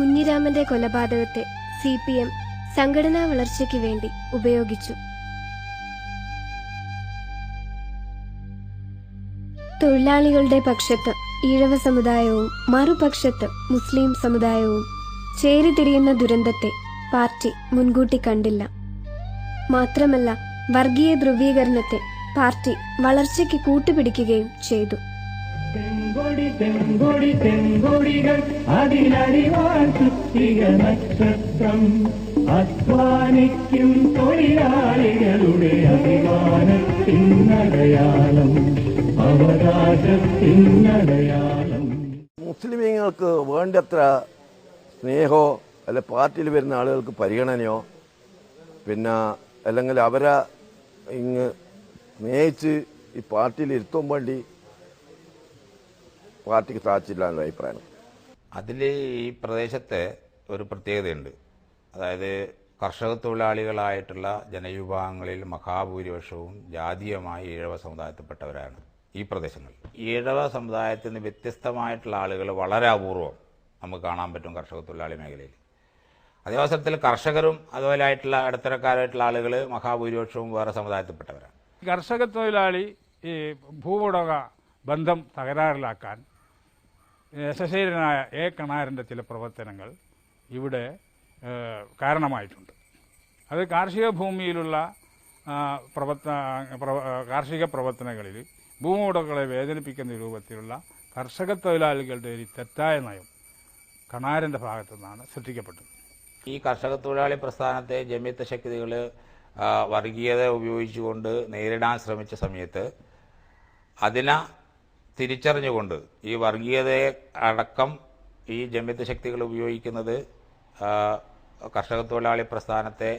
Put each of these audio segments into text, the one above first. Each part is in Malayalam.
കുഞ്ഞിരാമന്റെ കൊലപാതകത്തെ സി പി എം സംഘടനാ വളർച്ചയ്ക്ക് വേണ്ടി ഉപയോഗിച്ചു. തൊഴിലാളികളുടെ പക്ഷത്ത് ഈഴവ സമുദായവും മറുപക്ഷത്ത് മുസ്ലിം സമുദായവും ചേരിതിരിയുന്ന ദുരന്തത്തെ പാർട്ടി മുൻകൂട്ടി കണ്ടില്ല. മാത്രമല്ല വർഗീയ ധ്രുവീകരണത്തെ പാർട്ടി വളർച്ചയ്ക്ക് കൂട്ടുപിടിക്കുകയും ചെയ്തു. തെങ്കൊടി തെങ്കൊടി തെങ്കൊടികൾ. അതിലറിവാൻ സുത്തിക നക്ഷത്രം. അധ്വാനിക്കും തൊഴിലാളികളുടെ അഭിമാനത്തിനടയാളം അവകാശത്തിനടയാളം മുസ്ലിമീങ്ങൾക്ക് വേണ്ടത്ര സ്നേഹോ അല്ലെ പാർട്ടിയിൽ വരുന്ന ആളുകൾക്ക് പരിഗണനയോ പിന്നെ അല്ലെങ്കിൽ അവരെ ഇങ്ങ് സ്നേഹിച്ച് ഈ പാർട്ടിയിൽ ഇരുത്തും വേണ്ടി പാർട്ടിക്ക് സാധിച്ചില്ല എന്ന അഭിപ്രായം. അതിൽ ഈ പ്രദേശത്തെ ഒരു പ്രത്യേകതയുണ്ട്. അതായത് കർഷക തൊഴിലാളികളായിട്ടുള്ള ജനവിഭാഗങ്ങളിൽ മഹാഭൂരിപക്ഷവും ജാതീയമായി ഈഴവ സമുദായത്തിൽപ്പെട്ടവരാണ് ഈ പ്രദേശങ്ങൾ ഈഴവ സമുദായത്തിൽ നിന്ന് വ്യത്യസ്തമായിട്ടുള്ള ആളുകൾ വളരെ അപൂർവം നമുക്ക് കാണാൻ പറ്റും കർഷക തൊഴിലാളി മേഖലയിൽ. അതേ അവസരത്തിൽ കർഷകരും അതുപോലെ ആയിട്ടുള്ള ഇടത്തരക്കാരായിട്ടുള്ള ആളുകൾ മഹാഭൂരിപക്ഷവും വേറെ സമുദായത്തിൽപ്പെട്ടവരാണ്. കർഷക തൊഴിലാളി ഈ ഭൂവുടക ബന്ധം തകരാറിലാക്കാൻ യശശീലനായ എ. കണാരന്റെ ചില പ്രവർത്തനങ്ങൾ ഇവിടെ കാരണമായിട്ടുണ്ട്. അത് കാർഷിക ഭൂമിയിലുള്ള പ്രവർത്ത കാർഷിക പ്രവർത്തനങ്ങളിൽ ഭൂമുടകളെ വേദനിപ്പിക്കുന്ന രൂപത്തിലുള്ള കർഷക തൊഴിലാളികളുടെ ഒരു തെറ്റായ നയം കണാരന്റെ ഭാഗത്തു നിന്നാണ് സൃഷ്ടിക്കപ്പെട്ടത്. ഈ കർഷക തൊഴിലാളി പ്രസ്ഥാനത്തെ ജമ്യത്വ ശക്തികൾ വർഗീയത ഉപയോഗിച്ചുകൊണ്ട് നേരിടാൻ ശ്രമിച്ച സമയത്ത് അതിനെ തിരിച്ചറിഞ്ഞുകൊണ്ട് ഈ വർഗീയതയെ അടക്കം ഈ ജമ്യത്ത് ശക്തികൾ ഉപയോഗിക്കുന്നത് കർഷക തൊഴിലാളി പ്രസ്ഥാനത്തെ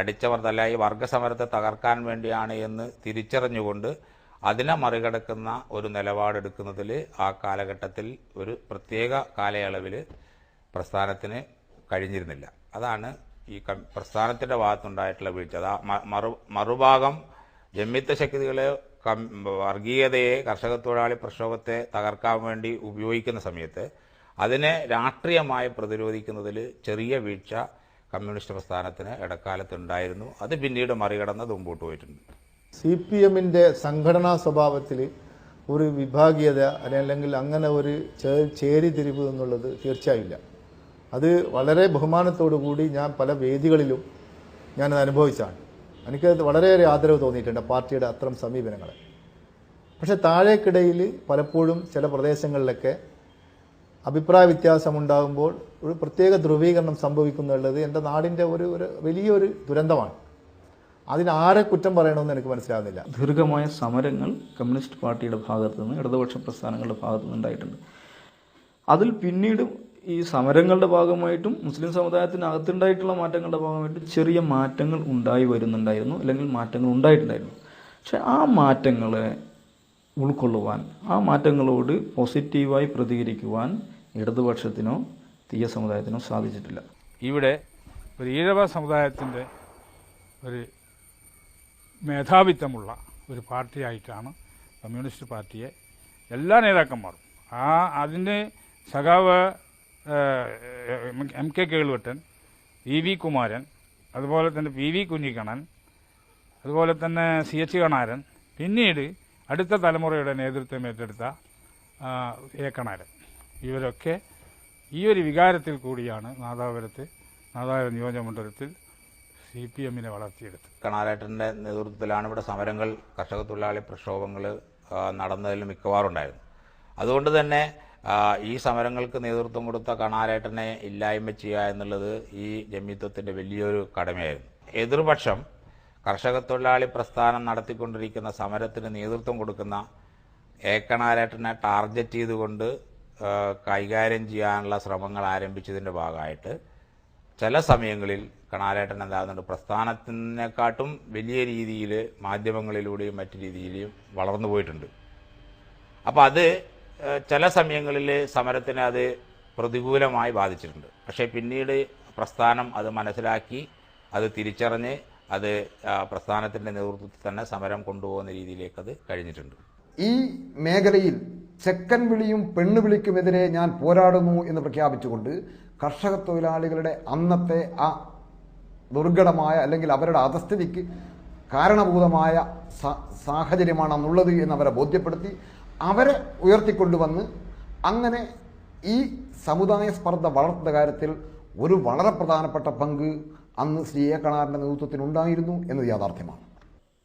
അടിച്ചമർത്തല്ല ഈ വർഗസമരത്തെ തകർക്കാൻ വേണ്ടിയാണ് എന്ന് തിരിച്ചറിഞ്ഞുകൊണ്ട് അതിനെ മറികടക്കുന്ന ഒരു നിലപാടെടുക്കുന്നതിൽ ആ കാലഘട്ടത്തിൽ ഒരു പ്രത്യേക കാലയളവിൽ പ്രസ്ഥാനത്തിന് കഴിഞ്ഞിരുന്നില്ല. അതാണ് ഈ പ്രസ്ഥാനത്തിന്റെ ഭാഗത്തുണ്ടായിട്ടുള്ള വീഴ്ച. അത് മറു മറുഭാഗം ജമ്മിത്ത ശക്തികളെ വർഗീയതയെ കർഷക തൊഴിലാളി പ്രക്ഷോഭത്തെ തകർക്കാൻ വേണ്ടി ഉപയോഗിക്കുന്ന സമയത്ത് അതിനെ രാഷ്ട്രീയമായി പ്രതിരോധിക്കുന്നതിൽ ചെറിയ വീഴ്ച കമ്മ്യൂണിസ്റ്റ് പ്രസ്ഥാനത്തിന് ഇടക്കാലത്തുണ്ടായിരുന്നു. അത് പിന്നീട് മറികടന്ന് മുമ്പോട്ട് പോയിട്ടുണ്ട്. സി പി എമ്മിന്റെ സംഘടനാ സ്വഭാവത്തിൽ ഒരു വിഭാഗീയത അല്ലെങ്കിൽ അങ്ങനെ ഒരു ചേരിതിരിവ് എന്നുള്ളത് തീർച്ചയായില്ല അത് വളരെ ബഹുമാനത്തോടു കൂടി ഞാൻ പല വേദികളിലും ഞാനത് അനുഭവിച്ചാണ്. എനിക്കത് വളരെയേറെ ആദരവ് തോന്നിയിട്ടുണ്ട് പാർട്ടിയുടെ അത്തരം സമീപനങ്ങൾ പക്ഷേ താഴേക്കിടയിൽ പലപ്പോഴും ചില പ്രദേശങ്ങളിലൊക്കെ അഭിപ്രായ വ്യത്യാസമുണ്ടാകുമ്പോൾ ഒരു പ്രത്യേക ധ്രുവീകരണം സംഭവിക്കുന്നുള്ളത് എന്റെ നാടിന്റെ ഒരു ഒരു വലിയൊരു ദുരന്തമാണ്. അതിന് ആരെ കുറ്റം പറയണമെന്ന് എനിക്ക് മനസ്സിലാകുന്നില്ല ദീർഘമായ സമരങ്ങൾ കമ്മ്യൂണിസ്റ്റ് പാർട്ടിയുടെ ഭാഗത്തു നിന്ന് ഇടതുപക്ഷ പ്രസ്ഥാനങ്ങളുടെ ഭാഗത്തു നിന്ന് ഉണ്ടായിട്ടുണ്ട്. അതിൽ പിന്നീട് ഈ സമരങ്ങളുടെ ഭാഗമായിട്ടും മുസ്ലിം സമുദായത്തിനകത്തുണ്ടായിട്ടുള്ള മാറ്റങ്ങളുടെ ഭാഗമായിട്ടും ചെറിയ മാറ്റങ്ങൾ ഉണ്ടായി വരുന്നുണ്ടായിരുന്നു അല്ലെങ്കിൽ മാറ്റങ്ങൾ ഉണ്ടായിട്ടുണ്ടായിരുന്നു. പക്ഷെ ആ മാറ്റങ്ങളെ ഉൾക്കൊള്ളുവാൻ ആ മാറ്റങ്ങളോട് പോസിറ്റീവായി പ്രതികരിക്കുവാൻ ഇടതുപക്ഷത്തിനോ തീയ സമുദായത്തിനോ സാധിച്ചിട്ടില്ല. ഇവിടെ ഒരു ഈഴവ സമുദായത്തിന്റെ ഒരു മേധാവിത്വമുള്ള ഒരു പാർട്ടിയായിട്ടാണ് കമ്മ്യൂണിസ്റ്റ് പാർട്ടിയെ എല്ലാ നേതാക്കന്മാരും ആ അതിന്റെ സഖാവ് M K കേളുവട്ടൻ E V Kumaran അതുപോലെ തന്നെ പി വി കുഞ്ഞിക്കണ്ണൻ അതുപോലെ തന്നെ സി എച്ച് കണാരൻ പിന്നീട് അടുത്ത തലമുറയുടെ നേതൃത്വം ഏറ്റെടുത്ത എ കണാരൻ ഇവരൊക്കെ ഈ ഒരു വികാരത്തിൽ കൂടിയാണ് നാദാപുരത്ത് നാദാപുരം നിയോജകമണ്ഡലത്തിൽ സി പി എമ്മിനെ വളർത്തിയെടുത്തത്. കണാരേട്ടന്റെ നേതൃത്വത്തിലാണ് ഇവിടെ സമരങ്ങൾ കർഷക തൊഴിലാളി പ്രക്ഷോഭങ്ങൾ നടന്നതിൽ മിക്കവാറുണ്ടായിരുന്നു അതുകൊണ്ട് തന്നെ ഈ സമരങ്ങൾക്ക് നേതൃത്വം കൊടുത്ത കണാരേട്ടനെ ഇല്ലായ്മ ചെയ്യുക എന്നുള്ളത് ഈ ജമ്മിത്വത്തിന്റെ വലിയൊരു കടമയായിരുന്നു. എതിർപക്ഷം കർഷക തൊഴിലാളി പ്രസ്ഥാനം നടത്തിക്കൊണ്ടിരിക്കുന്ന സമരത്തിന് നേതൃത്വം കൊടുക്കുന്ന ഏക്കണാരേട്ടനെ ടാർഗറ്റ് ചെയ്തുകൊണ്ട് കൈകാര്യം ചെയ്യാനുള്ള ശ്രമങ്ങൾ ആരംഭിച്ചതിന്റെ ഭാഗമായിട്ട് ചില സമയങ്ങളിൽ കണാരേട്ടൻ എന്താകുന്നുണ്ട് പ്രസ്ഥാനത്തിനെക്കാട്ടും വലിയ രീതിയിൽ മാധ്യമങ്ങളിലൂടെയും മറ്റു രീതിയിലും വളർന്നു പോയിട്ടുണ്ട്. അപ്പോൾ അത് ചില സമയങ്ങളിൽ സമരത്തിന് അത് പ്രതികൂലമായി ബാധിച്ചിട്ടുണ്ട്. പക്ഷേ പിന്നീട് പ്രസ്ഥാനം അത് മനസ്സിലാക്കി അത് തിരിച്ചറിഞ്ഞ് അത് പ്രസ്ഥാനത്തിന്റെ നേതൃത്വത്തിൽ തന്നെ സമരം കൊണ്ടുപോകുന്ന രീതിയിലേക്ക് അത് കഴിഞ്ഞിട്ടുണ്ട്. ഈ മേഖലയിൽ ചെക്കൻ വിളിയും പെണ്ണുവിളിക്കുമെതിരെ ഞാൻ പോരാടുന്നു എന്ന് പ്രഖ്യാപിച്ചുകൊണ്ട് കർഷക തൊഴിലാളികളുടെ അന്നത്തെ ആ ദുർഘടമായ അല്ലെങ്കിൽ അവരുടെ അധസ്ഥിതിക്ക് കാരണഭൂതമായ സാഹചര്യമാണെന്നുള്ളത് എന്ന് അവരെ ബോധ്യപ്പെടുത്തി അവരെ ഉയർത്തിക്കൊണ്ടുവന്ന് അങ്ങനെ ഈ സമുദായ സ്പർദ്ധ വളർത്തുന്ന കാര്യത്തിൽ ഒരു വളരെ പ്രധാനപ്പെട്ട പങ്ക് അന്ന് ശ്രീ എ കണാറിന്റെ നേതൃത്വത്തിനുണ്ടായിരുന്നു എന്നത് യാഥാർത്ഥ്യമാണ്.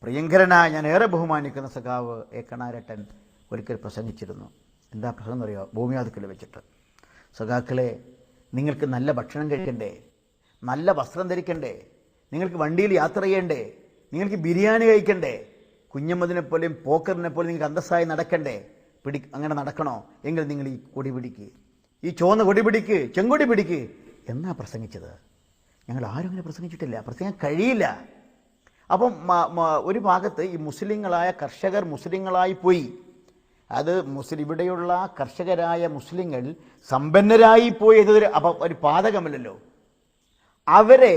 പ്രിയങ്കരനായ ഞാൻ ഏറെ ബഹുമാനിക്കുന്ന സഖാവ് എ കണാരട്ടൻ ഒരിക്കൽ പ്രസംഗിച്ചിരുന്നു. എന്താ പ്രസംഗം എന്നറിയോ? ഭൂമിയാതുക്കൽ വെച്ചിട്ട്. സഖാക്കളെ നിങ്ങൾക്ക് നല്ല ഭക്ഷണം കഴിക്കണ്ടേ? നല്ല വസ്ത്രം ധരിക്കണ്ടേ? നിങ്ങൾക്ക് വണ്ടിയിൽ യാത്ര ചെയ്യണ്ടേ? നിങ്ങൾക്ക് ബിരിയാണി കഴിക്കണ്ടേ? കുഞ്ഞമ്മദിനെ പോലെയും പോക്കറിനെ പോലെ നിങ്ങൾക്ക് അന്തസ്സായി നടക്കണ്ടേ? പിടി അങ്ങനെ നടക്കണോ? എങ്കിൽ നിങ്ങൾ ഈ കൊടി പിടിക്ക്. ഈ ചുവന്ന കൊടി പിടിക്ക് ചെങ്കൊടി പിടിക്ക്. എന്നാ പ്രസംഗിച്ചത്? ഞങ്ങൾ ആരും അങ്ങനെ പ്രസംഗിച്ചിട്ടില്ല. പ്രസംഗം കഴിയില്ല. അപ്പം ഒരു ഭാഗത്ത് ഈ മുസ്ലിങ്ങളായ കർഷകർ മുസ്ലിങ്ങളായി പോയി. അത് മുസ്ലിം ഇവിടെയുള്ള കർഷകരായ മുസ്ലിങ്ങൾ സമ്പന്നരായി പോയി എന്നതൊരു അപ്പം ഒരു പാതകമല്ലല്ലോ. അവരെ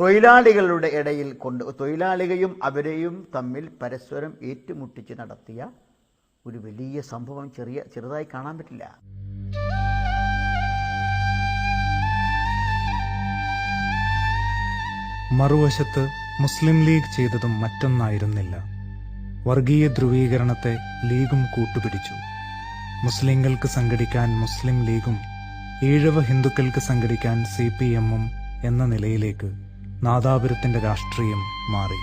തൊഴിലാളികളുടെ ഇടയിൽ കൊണ്ട് തൊഴിലാളികയും അവരെയും തമ്മിൽ പരസ്പരം ഏറ്റുമുട്ടിച്ച് നടത്തിയ ഒരു വലിയ സംഭവം ചെറിയ ചെറുതായി കാണാൻ പറ്റില്ല. മറുവശത്ത് മുസ്ലിം ലീഗ് ചെയ്തതും മറ്റൊന്നായിരുന്നില്ല. വർഗീയ ധ്രുവീകരണത്തെ ലീഗും കൂട്ടുപിടിച്ചു. മുസ്ലിങ്ങൾക്ക് സംഘടിക്കാൻ മുസ്ലിം ലീഗും ഈഴവ ഹിന്ദുക്കൾക്ക് സംഘടിക്കാൻ സി പി എമ്മും എന്ന നിലയിലേക്ക് നാദാപുരത്തിന്റെ രാഷ്ട്രീയം മാറി.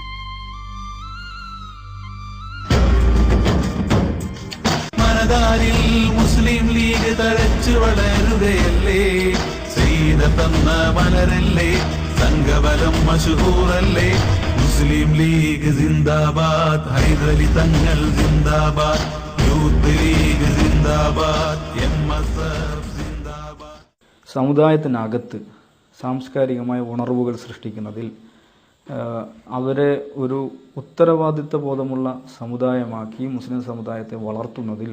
മനതാരിൽ മുസ്ലിം ലീഗ് തഴച്ചു വളരുകയല്ലേ? ചെയ്ത തന്ന മലരല്ലേ സംഘബലം മഷഹൂറല്ലേ മുസ്ലിം ലീഗ് ജിന്ദാബാദ് ഹൈദരലി തങ്ങൾ ജിന്ദാബാദ് യൂത്ത് ലീഗ് ജിന്ദാബാദ് എം എസ് എഫ് ജിന്ദാബാദ് സമുദായത്തിനകത്ത് സാംസ്കാരികമായ ഉണർവുകൾ സൃഷ്ടിക്കുന്നതിൽ അവരെ ഒരു ഉത്തരവാദിത്വ ബോധമുള്ള സമുദായമാക്കി മുസ്ലിം സമുദായത്തെ വളർത്തുന്നതിൽ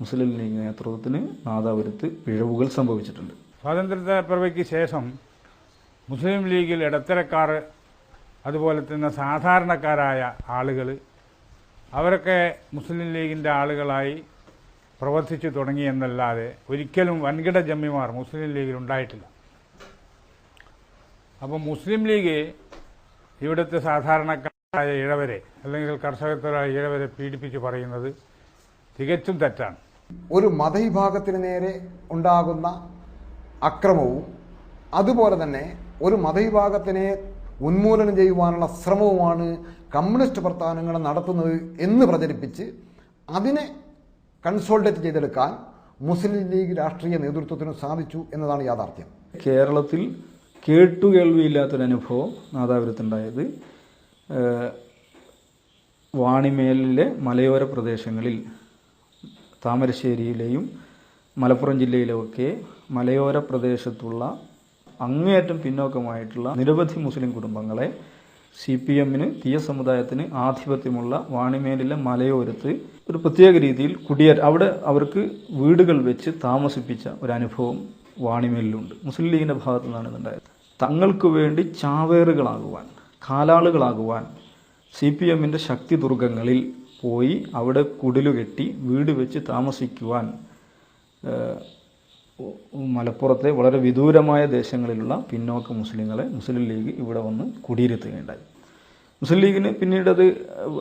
മുസ്ലിം ലീഗ് നേതൃത്വത്തിന് നാദാപുരത്ത് പിഴവുകൾ സംഭവിച്ചിട്ടുണ്ട്. സ്വാതന്ത്ര്യ ശേഷം മുസ്ലിം ലീഗിൽ ഇടത്തരക്കാർ അതുപോലെ തന്നെ സാധാരണക്കാരായ ആളുകൾ അവരൊക്കെ മുസ്ലിം ലീഗിന്റെ ആളുകളായി പ്രവർത്തിച്ചു തുടങ്ങിയെന്നല്ലാതെ ഒരിക്കലും വൻകിട ജമ്മിമാർ മുസ്ലിം ലീഗിൽ ഉണ്ടായിട്ടില്ല. അപ്പോൾ മുസ്ലിം ലീഗ് ഇവിടുത്തെ സാധാരണക്കാരായ ഇഴവരെ അല്ലെങ്കിൽ കർഷകത്തരായ ഇഴവരെ പീഡിപ്പിച്ച് പറയുന്നത് തികച്ചും തെറ്റാണ്. ഒരു മതവിഭാഗത്തിന് നേരെ ഉണ്ടാകുന്ന അക്രമവും അതുപോലെ തന്നെ ഒരു മതവിഭാഗത്തിനെ ഉന്മൂലനം ചെയ്യുവാനുള്ള ശ്രമവുമാണ് കമ്മ്യൂണിസ്റ്റ് പ്രസ്ഥാനങ്ങൾ നടത്തുന്നത് എന്ന് പ്രചരിപ്പിച്ച് അതിനെ കൺസോൾട്ടേറ്റ് ചെയ്തെടുക്കാൻ മുസ്ലിം ലീഗ് രാഷ്ട്രീയ നേതൃത്വത്തിന് സാധിച്ചു എന്നതാണ് യാഥാർത്ഥ്യം. കേരളത്തിൽ കേട്ടുകേൾവിയില്ലാത്തൊരനുഭവം നാദാപുരത്തുണ്ടായത് ഏഹ്, വാണിമേലിലെ മലയോര പ്രദേശങ്ങളിൽ താമരശ്ശേരിയിലെയും മലപ്പുറം ജില്ലയിലുമൊക്കെ മലയോര പ്രദേശത്തുള്ള അങ്ങേയറ്റം പിന്നോക്കമായിട്ടുള്ള നിരവധി മുസ്ലിം കുടുംബങ്ങളെ സി പി എമ്മിന് തീയ സമുദായത്തിന് ആധിപത്യമുള്ള വാണിമേലിലെ മലയോരത്ത് ഒരു പ്രത്യേക രീതിയിൽ കുടിയേറ്റ അവിടെ അവർക്ക് വീടുകൾ വെച്ച് താമസിപ്പിച്ച ഒരു അനുഭവം വാണിമേലിലുണ്ട്. മുസ്ലിം ലീഗിന്റെ ഭാഗത്തു നിന്നാണ് ഇതുണ്ടായത്. തങ്ങൾക്ക് വേണ്ടി ചാവേറുകളാകുവാൻ കാലാളുകളാകുവാൻ സി പി എമ്മിന്റെ ശക്തി ദുർഗങ്ങളിൽ പോയി അവിടെ കുടിലുകെട്ടി വീട് വെച്ച് താമസിക്കുവാൻ മലപ്പുറത്തെ വളരെ വിദൂരമായ ദേശങ്ങളിലുള്ള പിന്നോക്ക മുസ്ലിങ്ങളെ മുസ്ലിം ലീഗ് ഇവിടെ വന്ന് കുടിയിരുത്തുകയുണ്ടായി. മുസ്ലിം ലീഗിന് പിന്നീട് അത്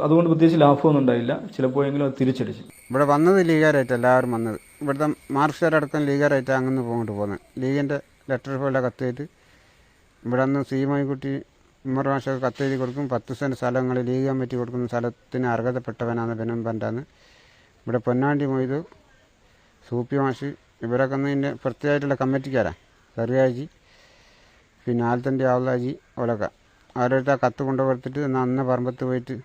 അതുകൊണ്ട് പ്രത്യേകിച്ച് ലാഭമൊന്നും ഉണ്ടായില്ല. ചിലപ്പോഴെങ്കിലും അത് തിരിച്ചടിച്ചു. ഇവിടെ വന്നത് ലീഗാരായിട്ട് എല്ലാവരും വന്നത് ഇവിടുത്തെ മാർക്സിയറടക്കം ലീഗറായിട്ട് അങ്ങനെ പോയിട്ട് പോകുന്നത് ലീഗിന്റെ ലെറ്റർ പോലെ കത്തെഴുതി. ഇവിടെ നിന്ന് സി മൈൻകുട്ടി ഉമ്മർ മാഷൊക്കെ കത്തെഴുതി കൊടുക്കും. പത്ത് സെന്റ് സ്ഥലങ്ങൾ ലീഗ് കമ്മിറ്റി കൊടുക്കുന്ന സ്ഥലത്തിന് അർഹതപ്പെട്ടവനാണ് ബെനം പണ്ടാന്ന് ഇവിടെ പൊന്നാണ്ടി മൊയ്തു സൂപ്പി മാഷ് ഇവരൊക്കെ ഒന്ന് ഇതിന്റെ പ്രത്യേകമായിട്ടുള്ള കമ്മിറ്റിക്കാരാ. ചെറിയാജി പിന്നെ ആലത്തന്റെ ആവലാജി അവരൊക്കെ അവരുടെ കത്ത് കൊണ്ടു കൊടുത്തിട്ട് എന്നാൽ അന്ന് പറമ്പത്ത് പോയിട്ട്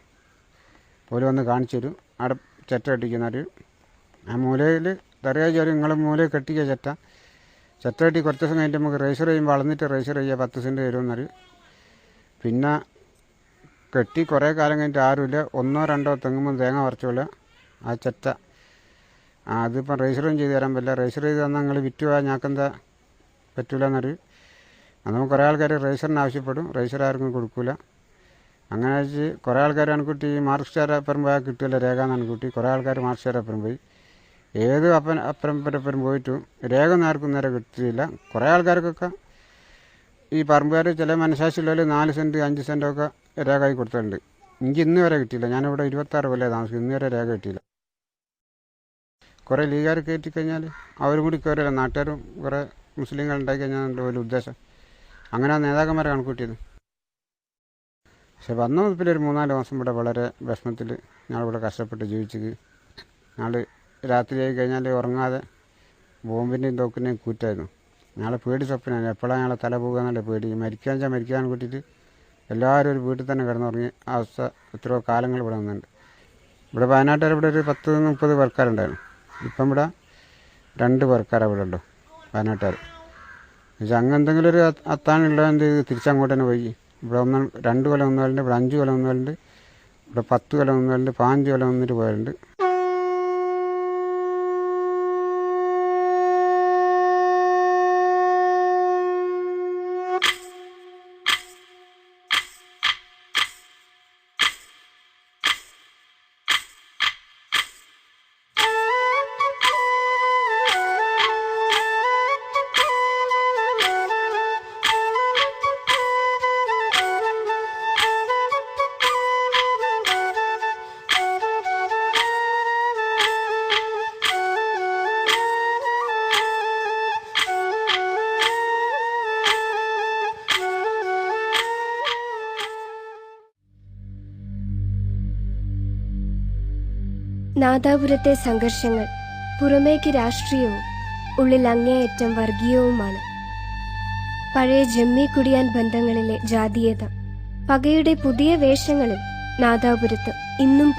പോലും വന്ന് കാണിച്ചു തരും. അവിടെ ചെറ്റ കെട്ടിക്കുന്നവർ ആ മൂലയിൽ തെറിയാജി അവർ നിങ്ങളെ മൂലയിൽ കെട്ടിയ ചെറ്റ ചെറ്റ കെട്ടി കുറച്ച് ദിവസം കഴിഞ്ഞിട്ട് നമുക്ക് റേസർ ചെയ്യും വളർന്നിട്ട് റേസർ ചെയ്യുക പത്ത് സെന്റ് തരുമെന്നറിയും പിന്നെ കെട്ടി കുറേ കാലം കഴിഞ്ഞിട്ട് ആരുമില്ല. ഒന്നോ രണ്ടോ തെങ്ങുമ്പോൾ തേങ്ങ പറിച്ചില്ല ആ ചെറ്റ അതിപ്പം രജിസ്റ്ററും ചെയ്ത് തരാൻ പറ്റില്ല. രജിസ്റ്റർ ചെയ്ത് തന്നാൽ നിങ്ങൾ വിറ്റുപോയാൽ ഞങ്ങൾക്കെന്താ അത് നമുക്ക് കുറേ ആൾക്കാർ രജിസ്റ്ററിന് ആവശ്യപ്പെടും. രജിസ്റ്റർ ആർക്കും കൊടുക്കില്ല അങ്ങനെ വെച്ച് കുറേ ആൾക്കാർ അണക്കുട്ടി സ്റ്റാർ അപ്പുറം പോയാൽ കിട്ടില്ല രേഖ എന്ന് അണക്കുട്ടി കുറേ ആൾക്കാർ മാർക്സിസ്റ്റുകാരെ അപ്പുറം പോയി. ഏത് അപ്പൻ അപ്പുറം പരപ്പുറം പോയിട്ടും രേഖ ആർക്കും നേരെ കിട്ടിയില്ല. കുറേ ആൾക്കാർക്കൊക്കെ ഈ പറമ്പുകാർ ചില മനസാക്ഷിയുള്ളവർ നാല് സെന്റ് അഞ്ച് സെന്റൊക്കെ രേഖ ആയി കൊടുത്തിട്ടുണ്ട്. എനിക്ക് ഇന്ന് വരെ കിട്ടിയില്ല. ഞാനിവിടെ ഇരുപത്താറ് കൊല്ലേ താമസിക്കും ഇന്ന് വരെ രേഖ കിട്ടിയില്ല. കുറേ ലീഗുകാർ കയറ്റി കഴിഞ്ഞാൽ അവരും കൂടി കയറില്ല നാട്ടുകാരും കുറേ മുസ്ലിങ്ങൾ ഉണ്ടായി കഴിഞ്ഞാൽ ഒരു ഉദ്ദേശം? അങ്ങനെ നേതാക്കന്മാരെ കണക്കൂട്ടിയത് പക്ഷെ വന്ന മുതൽ ഒരു മൂന്നാൽ മാസം ഇവിടെ വളരെ വിഷമത്തിൽ ഞങ്ങളിവിടെ കഷ്ടപ്പെട്ട് ജീവിച്ചത് ഞങ്ങൾ രാത്രിയായി കഴിഞ്ഞാൽ ഉറങ്ങാതെ ബോംബിന്റെയും തോക്കിന്റെയും കൂറ്റായിരുന്നു. ഞങ്ങളെ പേടി സ്വപ്നമാണ് എപ്പോഴാണ് ഞങ്ങളെ തല പോകുക പേടി. മരിക്കാൻ വെച്ചാൽ മരിക്കാൻ കൂട്ടിയിട്ട് എല്ലാവരും ഒരു വീട്ടിൽ തന്നെ കിടന്നുറങ്ങി. ആ അവസ്ഥ എത്രയോ കാലങ്ങൾ ഇവിടെ നിന്നുണ്ട്. ഇവിടെ വയനാട്ടിൽ ഇവിടെ ഒരു പത്ത് മുപ്പത് പേർക്കാരുണ്ടായിരുന്നു ഇപ്പം ഇവിടെ രണ്ട് പേർക്കാരാണ് ഇവിടെ ഉണ്ടോ വയനാട്ടുകാർ. പക്ഷേ അങ്ങ് എന്തെങ്കിലും ഒരു അത്താണുള്ളത് എന്ത് ചെയ്ത് തിരിച്ചങ്ങോട്ട് തന്നെ പോയി. ഇവിടെ ഒന്ന് രണ്ട് കൊല്ലം ഒന്നുമല്ലുണ്ട് ഇവിടെ അഞ്ച് കൊല്ലം ഒന്നുമല്ലുണ്ട് ഇവിടെ പത്ത് കൊല്ലം ഒന്നുമല്ലുണ്ട് പാഞ്ച് കൊല്ലം വന്നിട്ട് പോയാലുണ്ട് നാദാപുരത്തെ സംഘർഷങ്ങൾ പുറമേക്ക് രാഷ്ട്രീയവും ഉള്ളിൽ അങ്ങേയറ്റം വർഗീയവുമാണ്. പഴയ ജമ്മി കുടിയാൻ ബന്ധങ്ങളിലെ ജാതീയത പകയുടെ പുതിയ വേഷങ്ങളിൽ നാദാപുരത്ത് ഇന്നും